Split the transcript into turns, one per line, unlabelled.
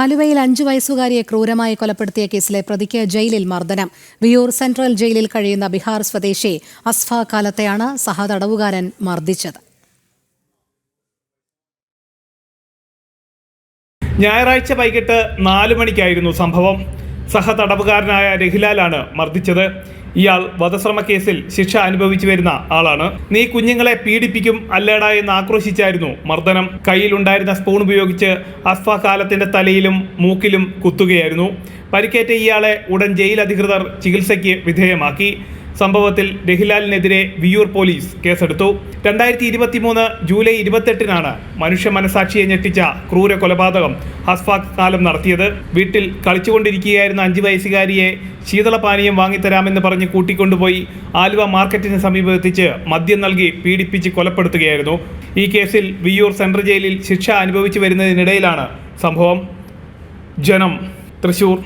ആലുവയിൽ അഞ്ചു വയസ്സുകാരിയെ ക്രൂരമായി കൊലപ്പെടുത്തിയ കേസിലെ പ്രതിക്ക് ജയിലിൽ മർദ്ദനം. വിയൂർ സെൻട്രൽ ജയിലിൽ കഴിയുന്ന ബിഹാർ സ്വദേശി അസ്ഫ കാലത്തെയാണ് സഹതടവുകാരൻ മർദ്ദിച്ചത്.
ഞായറാഴ്ച വൈകിട്ട് നാലു മണിക്കായിരുന്നു സംഭവം. സഹതടവുകാരനായ രഹിലാലാണ് മർദ്ദിച്ചത്. ഇയാൾ വധശ്രമ കേസിൽ ശിക്ഷ അനുഭവിച്ചു വരുന്ന ആളാണ്. നീ കുഞ്ഞുങ്ങളെ പീഡിപ്പിക്കും അല്ലേടാ എന്ന് ആക്രോശിച്ചായിരുന്നു മർദ്ദനം. കയ്യിലുണ്ടായിരുന്ന സ്പൂൺ ഉപയോഗിച്ച് അസ്ഫ കാലത്തിന്റെ തലയിലും മൂക്കിലും കുത്തുകയായിരുന്നു. പരിക്കേറ്റ ഇയാളെ ഉടൻ ജയിൽ അധികൃതർ ചികിത്സയ്ക്ക് വിധേയമാക്കി. സംഭവത്തിൽ രഹിലാലിനെതിരെ വിയൂർ പോലീസ് കേസെടുത്തു. രണ്ടായിരത്തി ഇരുപത്തി മൂന്ന് ജൂലൈ ഇരുപത്തെട്ടിനാണ് മനുഷ്യ മനസാക്ഷിയെ ഞെട്ടിച്ച ക്രൂര കൊലപാതകം ഹസ്ഫാഖ് കാലം നടത്തിയത്. വീട്ടിൽ കളിച്ചുകൊണ്ടിരിക്കുകയായിരുന്ന അഞ്ചു വയസ്സുകാരിയെ ശീതളപാനീയം വാങ്ങിത്തരാമെന്ന് പറഞ്ഞ് കൂട്ടിക്കൊണ്ടുപോയി ആലുവ മാർക്കറ്റിന് സമീപം എത്തിച്ച് മദ്യം നൽകി പീഡിപ്പിച്ച് കൊലപ്പെടുത്തുകയായിരുന്നു. ഈ കേസിൽ വിയൂർ സെൻട്രൽ ജയിലിൽ ശിക്ഷ അനുഭവിച്ചു വരുന്നതിനിടയിലാണ് സംഭവം. ജനം തൃശൂർ.